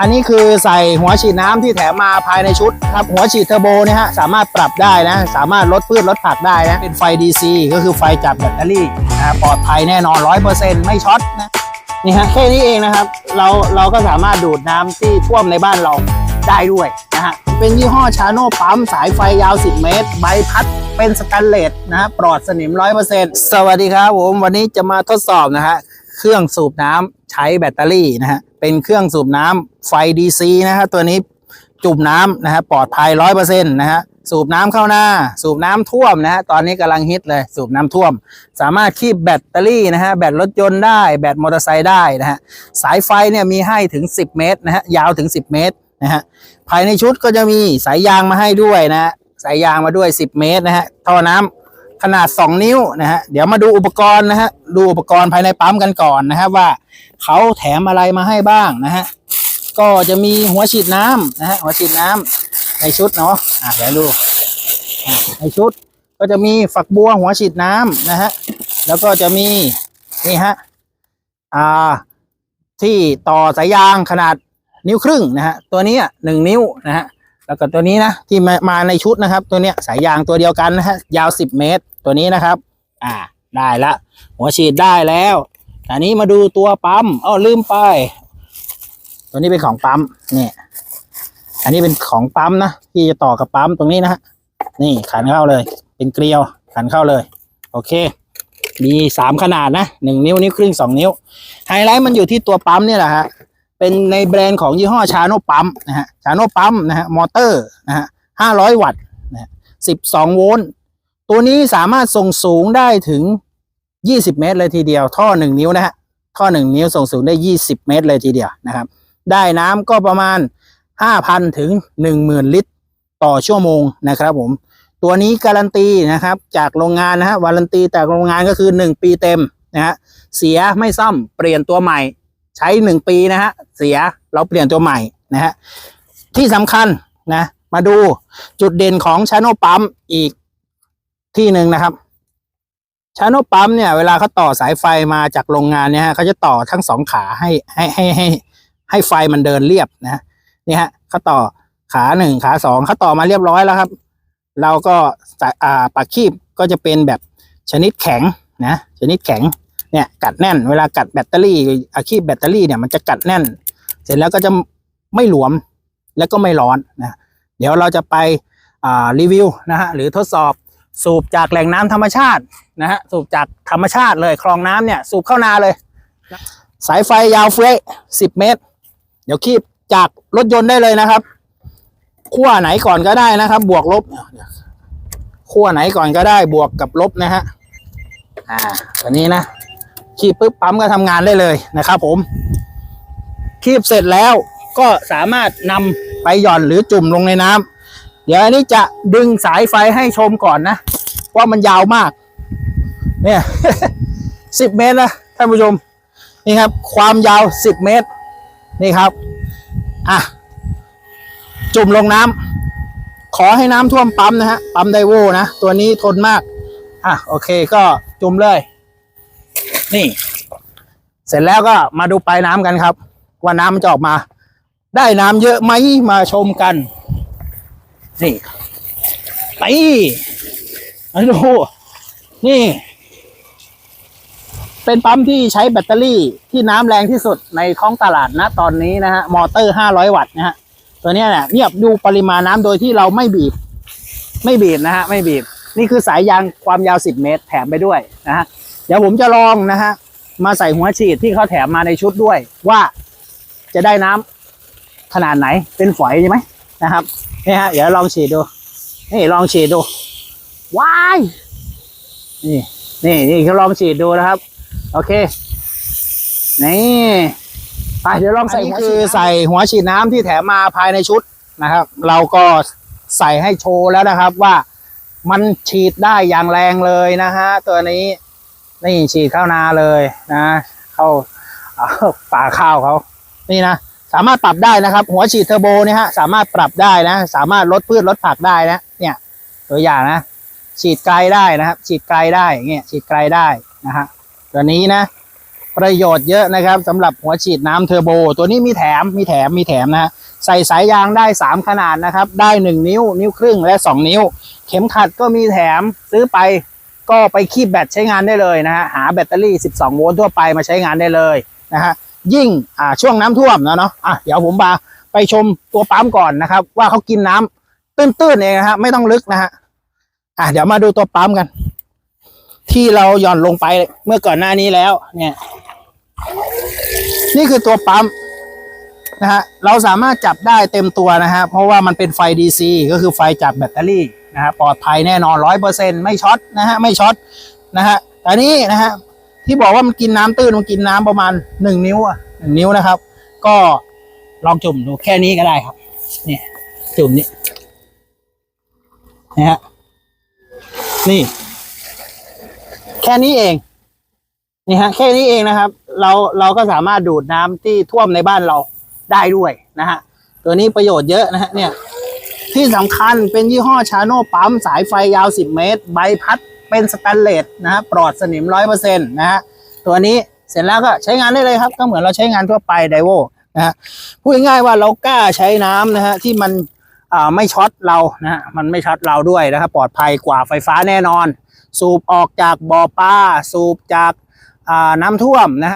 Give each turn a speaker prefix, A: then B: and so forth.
A: อันนี้คือใส่หัวฉีดน้ำที่แถมมาภายในชุดครับหัวฉีดเทอร์โบเนี่ยฮะสามารถปรับได้นะ สามารถลดพืชลดผักได้นะ เป็นไฟ DC ก็คือไฟจากแบตเตอรี่นะปลอดภัยแน่นอน 100%ไม่ช็อตนะนี่ฮะแค่นี้เองนะครับเราเราก็สามารถดูดน้ำที่ท่วมในบ้านเราได้ด้วยนะฮะเป็นยี่ห้อชาโน่ปั๊มสายไฟยาว 10 เมตร ใบพัดเป็นสแตนเลสนะฮะปลอดสนิม 100%สวัสดีครับผมวันนี้จะมาทดสอบนะฮะ เครื่องสูบน้ำใช้แบตเตอรี่นะฮะเป็นเครื่องสูบน้ำไฟ DC นะฮะตัวนี้จุ่มน้ำนะฮะปลอดภัยร้อยเปอร์เซ็นต์นะฮะสูบน้ำเข้าหน้า สูบน้ำท่วมนะฮะตอนนี้กำลังฮิตเลยสูบน้ำท่วม สามารถคีบแบตเตอรี่นะฮะแบตรถยนต์ได้แบตมอเตอร์ไซค์ได้นะฮะสายไฟเนี่ยมีให้ถึง 10 เมตรนะฮะยาวถึง 10 เมตรนะฮะภายในชุดก็จะมีสายยางมาให้ด้วยนะฮะสายยางมาด้วย 10 เมตรนะฮะท่อน้ำ ขนาด 2 นิ้วนะฮะเดี๋ยวมาดูอุปกรณ์นะฮะดูอุปกรณ์ภายในปั๊มกันก่อนนะครับว่าเขาแถมอะไรมาให้บ้างนะฮะก็จะมีหัวฉีดน้ำนะฮะหัวฉีดน้ำในชุดเนาะอะเดี๋ยวดูอะในชุดก็จะมีฝักบัวหัวฉีดน้ำนะฮะแล้วก็จะมีนี่ฮะอ่าที่ต่อสายยางขนาดนิ้วครึ่งนะฮะตัวนี้อะหนึ่งนิ้วนะฮะ แล้วก็ตัวนี้นะที่มามาในชุดนะครับ ตัวเนี้ยสายยางตัวเดียวกันนะฮะยาว 10 เมตร ตัวนี้นะครับ อ่าได้ละ หัวฉีดได้แล้วอันนี้มาดูตัวปั๊มอ้อลืมไป ตัวนี้เป็นของปั๊มเนี่ยอันนี้เป็นของปั๊มนะที่จะต่อกับปั๊มตรงนี้นะฮะนี่ขันเข้าเลย เป็นเกลียวขันเข้าเลย โอเค มีสามขนาดนะหนึ่งนิ้วนิ้วครึ่งสองนิ้ว ไฮไลท์มันอยู่ที่ตัวปั๊มเนี่ยแหละฮะ เป็นในแบรนด์ของยี่ห้อชาโนปั๊มนะฮะชาโนปั๊มนะฮะมอเตอร์นะฮะห้าร้อยวัตต์นะฮะสิบสองโวลต์ตัวนี้สามารถส่งสูงได้ถึงยี่สิบเมตรเลยทีเดียว ท่อหนึ่งนิ้วนะฮะท่อหนึ่งนิ้วส่งสูงได้ยี่สิบเมตรเลยทีเดียวนะครับ ได้น้ำก็ประมาณห้าพันถึงหนึ่งหมื่นลิตร ต่อชั่วโมงนะครับผมตัวนี้การันตีนะครับจากโรงงานนะฮะวารันตีจากโรงงานก็คือหนึ่งปีเต็มนะฮะเสียไม่ซ่อมเปลี่ยนตัวใหม่ ใช้หนึ่งปีนะฮะเสียเราเปลี่ยนตัวใหม่นะฮะที่สำคัญนะ มาดูจุดเด่นของชาโนปั๊มอีกที่หนึ่งนะครับชาโนปั๊มเนี่ยเวลาเขาต่อสายไฟมาจากโรงงานเนี่ยฮะเขาจะต่อทั้งสองขาให้ให้ให้ให้ให้ไฟมันเดินเรียบนะนี่ฮะเขาต่อขาหนึ่งขาสองเขาต่อมาเรียบร้อยแล้วครับ เราก็อ่าปากคีบก็จะเป็นแบบชนิดแข็งนะชนิดแข็ง เนี่ยกัดแน่น เวลากัดแบตเตอรี่อาคีบแบตเตอรี่เนี่ยมันจะกัดแน่น เสร็จแล้วก็จะไม่หลวมแล้วก็ไม่ร้อนนะเดี๋ยวเราจะไปรีวิวนะฮะหรือทดสอบสูบจากแหล่งน้ำธรรมชาตินะฮะสูบจากธรรมชาติเลยคลองน้ำเนี่ยสูบเข้านาเลย สายไฟยาวเฟ้ยสิบเมตร เดี๋ยวคีบจากรถยนต์ได้เลยนะครับขั้วไหนก่อนก็ได้นะครับ บวกลบขั้วไหนก่อนก็ได้บวกกับลบนะฮะอ่าตัวนี้นะ คีบปุ๊บปั๊มก็ทำงานได้เลยนะครับ ผม คีบเสร็จแล้วก็สามารถนำไปหย่อนหรือจุ่มลงในน้ำเดี๋ยวอันนี้จะดึงสายไฟให้ชมก่อนนะ ว่ามันยาวมาก เนี่ยสิบเมตรนะท่านผู้ชม นี่ครับ ความยาวสิบเมตร นี่ครับ อะ จุ่มลงน้ำขอให้น้ำท่วมปั๊มนะฮะ ปั๊มไดโวนะ ตัวนี้ทนมาก อะ โอเคก็จุ่มเลย นี่ เสร็จแล้วก็มาดูปลายน้ำกันครับ ว่าน้ำมันจะออกมา ได้น้ำเยอะไหมมาชมกัน นี่ไปมาดูนี่ เป็นปั๊มที่ใช้แบตเตอรี่ที่น้ำแรงที่สุดในท้องตลาดนะตอนนี้นะฮะ มอเตอร์500วัตต์นะฮะ ตัวนี้เนี่ยเงียบดูปริมาณน้ำโดยที่เราไม่บีบ ไม่บีบนะฮะ ไม่บีบ นี่คือสายยางความยาว10เมตรแถมไปด้วยนะฮะ เดี๋ยวผมจะลองนะฮะ มาใส่หัวฉีดที่เขาแถมมาในชุดด้วย ว่าจะได้น้ำขนาดไหนเป็นฝอยใช่ไหมนะครับนี่ฮะเดี๋ยวลองฉีดดูนี่ลองฉีดดูว้ายนี่นี่นี่เขาลองฉีดดูนะครับ โอเคนี่ไปเดี๋ยวลองใส่หัวคือใส่หัวฉีดน้ำที่แถมมาภายในชุดนะครับ เราก็ใส่ให้โชว์แล้วนะครับว่ามันฉีดได้อย่างแรงเลยนะฮะตัวนี้ นี่ฉีดเข้านาเลยนะ เข้าป่าข้าวเขา นี่นะ สามารถปรับได้นะครับ หัวฉีดเทอร์โบเนี่ยฮะ สามารถปรับได้นะ สามารถลดพืชลดผักได้นะ เนี่ยตัวอย่างนะ ฉีดไกลได้นะครับ ฉีดไกลได้เงี้ยฉีดไกลได้นะฮะ ตัวนี้นะ ประโยชน์เยอะนะครับสำหรับหัวฉีดน้ำเทอร์โบ ตัวนี้มีแถม มีแถม มีแถมนะฮะใส่สายยางได้ 3 ขนาดนะครับ ได้ 1 นิ้ว นิ้วครึ่งและ 2 นิ้ว เข็มขัดก็มีแถมซื้อไป ก็ไปคีบแบตใช้งานได้เลยนะฮะหาแบตเตอรี่ 12 โวลต์ทั่วไปมาใช้งานได้เลยนะฮะยิ่งอ่าช่วงน้ำท่วมนะเนาะอะเดี๋ยวผมมาไปชมตัวปั๊มก่อนนะครับ ว่าเขากินน้ำตื้นๆเองนะฮะไม่ต้องลึกนะฮะอะเดี๋ยวมาดูตัวปั๊มกัน ที่เราหย่อนลงไปเมื่อก่อนหน้านี้แล้ว เนี่ย นี่คือตัวปั๊มนะฮะเราสามารถจับได้เต็มตัวนะฮะเพราะว่ามันเป็นไฟ DC ก็คือไฟจากแบตเตอรี่ นะฮะปลอดภัยแน่นอนร้อยเปอร์เซ็นไม่ช็อตนะฮะไม่ช็อตนะฮะแต่นี้นะฮะที่บอกว่ามันกินน้ำตื้นมันกินน้ำประมาณหนึ่งนิ้วอะหนึ่งนิ้วนะครับ ก็ลองจุ่มดูแค่นี้ก็ได้ครับนี่จุ่มนี้นะฮะนี่ แค่นี้เองนี่ฮะแค่นี้เองนะครับ เราเราก็สามารถดูดน้ำที่ท่วมในบ้านเราได้ด้วยนะฮะตัวนี้ประโยชน์เยอะนะฮะเนี่ย ที่สำคัญเป็นยี่ห้อชาโนปั๊มสายไฟยาว 10 เมตร ใบพัดเป็นสแตนเลสนะฮะปลอดสนิมร้อยเปอร์เซ็นต์นะฮะตัวนี้เสร็จแล้วก็ใช้งานได้เลยครับ ก็เหมือนเราใช้งานทั่วไปไดโวนะฮะพูดง่ายๆว่าเรากล้าใช้น้ำนะฮะที่มันไม่ช็อตเรานะฮะมันไม่ช็อตเราด้วยนะครับปลอดภัยกว่าไฟฟ้าแน่นอน สูบออกจากบ่อปลาสูบจากน้ำท่วมนะฮะ